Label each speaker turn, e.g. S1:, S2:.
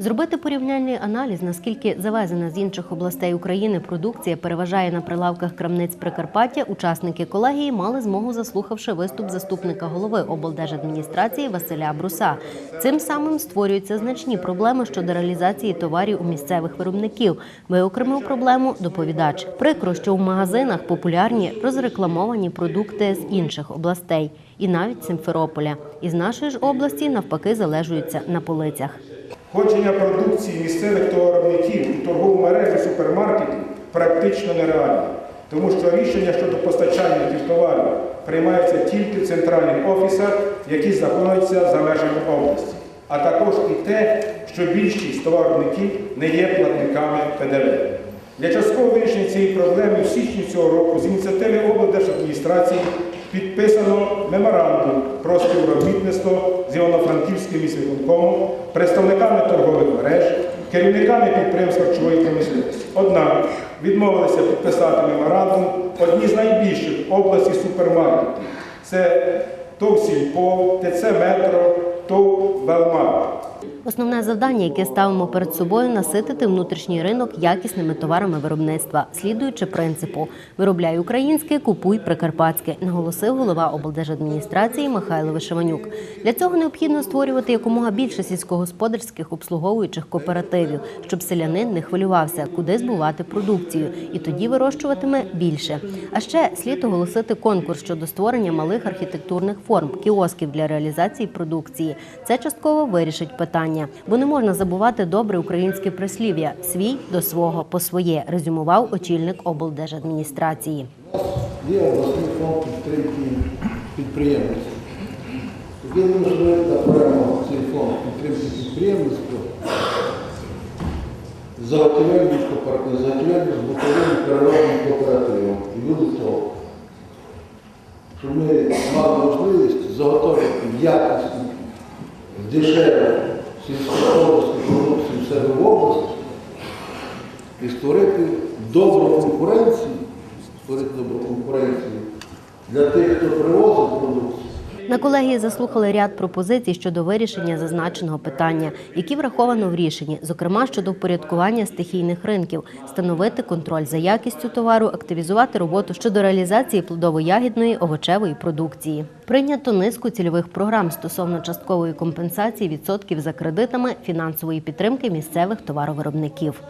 S1: Зробити порівняльний аналіз, наскільки завезена з інших областей України продукція переважає на прилавках крамниць Прикарпаття, учасники колегії мали змогу, заслухавши виступ заступника голови облдержадміністрації Василя Бруса. Цим самим створюються значні проблеми щодо реалізації товарів у місцевих виробників. Виокремив проблему доповідач. Прикро, що у магазинах популярні розрекламовані продукти з інших областей, і навіть Симферополя. Із нашої ж області навпаки залежуються на полицях.
S2: Входження продукції місцевих товаровиробників у торгову мережу супермаркетів практично нереальне, тому що рішення щодо постачання тих товарів приймаються тільки в центральних офісах, які знаходяться за межами області, а також і те, що більшість товаровиробників не є платниками ПДВ. Для часткового вирішення цієї проблеми в січні цього року з ініціативи облдержадміністрації підписано меморандум про співробітництво з Івано-Франківським міськвиконкомом, представниками торгових мереж, керівниками підприємств харчової промисловості. Однак відмовилися підписати меморандум одні з найбільших області супермаркетів. Це ТОВ «Сільпо», ТЦ Метро, ТОВ «Велмарт».
S1: Основне завдання, яке ставимо перед собою, наситити внутрішній ринок якісними товарами виробництва, слідуючи принципу виробляй українське, купуй прикарпатське, наголосив голова облдержадміністрації Михайло Вишиванюк. Для цього необхідно створювати якомога більше сільськогосподарських обслуговуючих кооперативів, щоб селянин не хвилювався, куди збувати продукцію, і тоді вирощуватиме більше. А ще слід оголосити конкурс щодо створення малих архітектурних форм, кіосків для реалізації продукції. Це частково вирішить питання, бо не можна забувати добре українське прислів'я свій до свого по своє, резюмував очільник облдержадміністрації.
S3: Є обласний фонд підтримки підприємництва. Тоді ми можливо окремо цей фонд підтримки підприємництва заготівельні кооперативи, заготівельні з боковим переробним кооперативом. І того, щоб ми мали можливість заготовити якісну, дешеву області продукцію в себе в області і створити добру конкуренцію, створити добру конкуренцію для тих, хто привозить продукцію.
S1: На колегії заслухали ряд пропозицій щодо вирішення зазначеного питання, які враховано в рішенні, зокрема щодо впорядкування стихійних ринків, встановити контроль за якістю товару, активізувати роботу щодо реалізації плодово-ягідної овочевої продукції. Прийнято низку цільових програм стосовно часткової компенсації відсотків за кредитами фінансової підтримки місцевих товаровиробників.